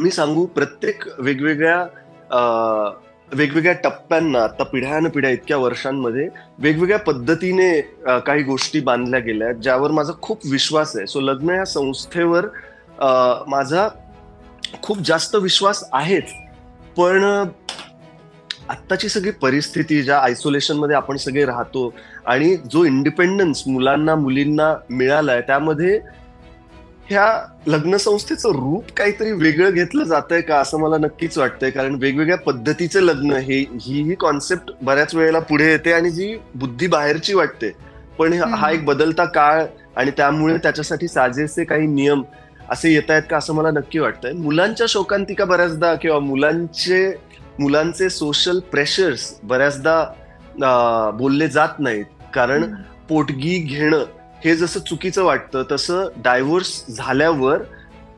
मी सांगू प्रत्येक वेगवेगळ्या वेगवेगळ्या टप्प्यांना आता पिढ्यान पिढ्या इतक्या वर्षांमध्ये वेगवेगळ्या पद्धतीने काही गोष्टी बांधल्या गेल्या आहेत, ज्यावर माझा खूप विश्वास आहे. सो लग्न या संस्थेवर माझा खूप जास्त विश्वास आहेच. पण आत्ताची सगळी परिस्थिती ज्या आयसोलेशनमध्ये आपण सगळे राहतो आणि जो इंडिपेंडन्स मुलांना मुलींना मिळालाय त्यामध्ये ह्या लग्न संस्थेचं रूप काहीतरी वेगळं घेतलं जातंय का असं मला नक्कीच वाटतंय. कारण वेगवेगळ्या पद्धतीचे लग्न हे ही ही कॉन्सेप्ट बऱ्याच वेळेला पुढे येते आणि जी बुद्धी बाहेरची वाटते. पण हा- एक बदलता काळ आणि त्यामुळे त्याच्यासाठी साजेसे काही नियम असे येत आहेत का असं मला नक्की वाटतंय. मुलांच्या शोकांतिका बऱ्याचदा किंवा मुलांचे मुलांचे सोशल प्रेशर्स बऱ्याचदा बोलले जात नाहीत. कारण पोटगी घेणं हे जसं चुकीचं वाटतं तसं डायव्होर्स झाल्यावर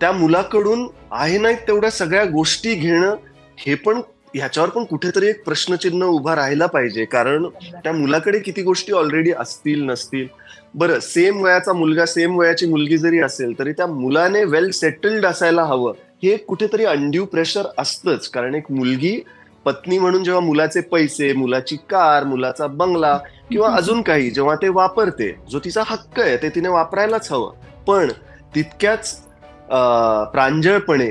त्या मुलाकडून आहे नाही तेवढ्या सगळ्या गोष्टी घेणं हे पण ह्याच्यावर पण कुठेतरी एक प्रश्नचिन्ह उभा राहिला पाहिजे. कारण त्या मुलाकडे किती गोष्टी ऑलरेडी असतील नसतील. बरं सेम वयाचा मुलगा सेम वयाची मुलगी जरी असेल तरी त्या मुलाने वेल सेटल्ड असायला हवं. हे कुठेतरी अंड्यू प्रेशर असतंच. कारण एक मुलगी पत्नी म्हणून जेव्हा मुलाचे पैसे मुलाची कार मुलाचा बंगला किंवा अजून काही जेव्हा ते वापरते जो तिचा हक्क आहे ते तिने वापरायलाच हवं. पण तितक्याच प्रांजळपणे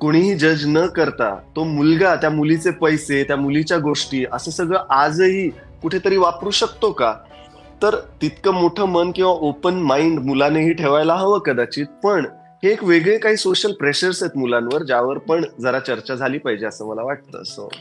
कोणीही जज न करता तो मुलगा त्या मुलीचे पैसे त्या मुलीच्या गोष्टी असं सगळं आजही कुठेतरी वापरू शकतो का? तर तितकं मोठं मन किंवा ओपन माइंड मुलानेही ठेवायला हवं कदाचित पण हे एक वेगळे काही सोशल प्रेशर्स आहेत मुलांवर ज्यावर पण जरा चर्चा झाली पाहिजे असं मला वाटतं. सो